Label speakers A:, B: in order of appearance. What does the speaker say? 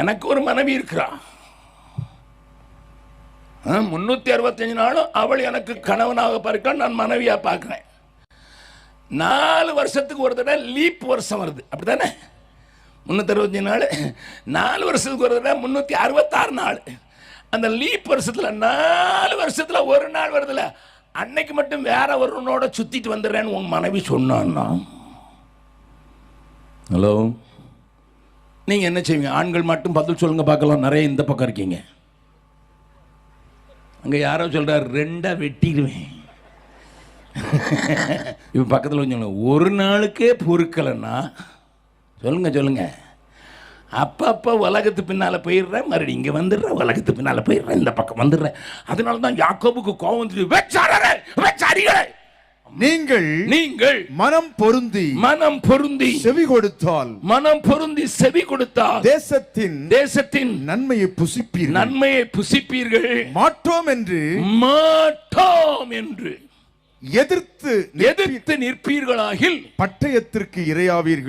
A: எனக்கு ஒரு மனைவி இருக்கிறா. முன்னூத்தி அறுபத்தஞ்சு நாளும் அவள் எனக்கு கணவனாக பார்க்க நான் மனைவியா பார்க்கிறேன். நாலு வருஷத்துக்கு ஒரு தடவை லீப் வருஷம் வருது. அப்படிதானே முந்நூற்றி அறுபத்தஞ்சு நாள். நாலு வருஷத்துக்கு ஒரு தடவை முந்நூற்றி அறுபத்தாறு நாள். அந்த லீப் வருஷத்தில் நாலு வருஷத்தில் ஒரு நாள் வருதுல்ல அன்னைக்கு மட்டும் வேற ஒருவனோட சுத்திட்டு வந்துடுறேன்னு உன் மனைவி சொன்னான்னா? ஹலோ நீங்க என்ன செய்வீங்க? ஆண்கள் மட்டும் பதில் சொல்லுங்க பார்க்கலாம். நிறைய இந்த பக்கம் இருக்கீங்க. அங்க யாரோ சொல்றாரு ரெண்டா வெட்டிடுவேன். இப்போ பக்கத்தில் கொஞ்சம் ஒரு நாளுக்கே பொறுக்கலைன்னா சொல்லுங்க சொல்லுங்க. அப்பப்போ உலகத்து பின்னால் போயிடுறேன் மறுபடியும் இங்கே வந்துடுறேன் உலகத்து பின்னால் போயிடுறேன் இந்த பக்கம் வந்துடுறேன். அதனால தான் யாக்கோபுக்கு கோவம் வந்துட்டு வெச்சாரே வெச்சாரிகளே
B: நீங்கள்
A: நீங்கள்
B: மனம் பொருந்தி
A: மனம் பொருந்தி
B: செவி கொடுத்தால்
A: மனம் பொருந்தி செவி கொடுத்தால்
B: தேசத்தின்
A: தேசத்தின்
B: நன்மையை புசிப்பீர்கள்.
A: நன்மையை புசிப்பீர்கள்.
B: மாட்டோம் என்று
A: மாட்டோம் என்று
B: எதிர்த்து
A: எதிர்த்து நிற்பீர்களாகில்
B: பட்டயத்திற்கு இரையாவீர்கள்.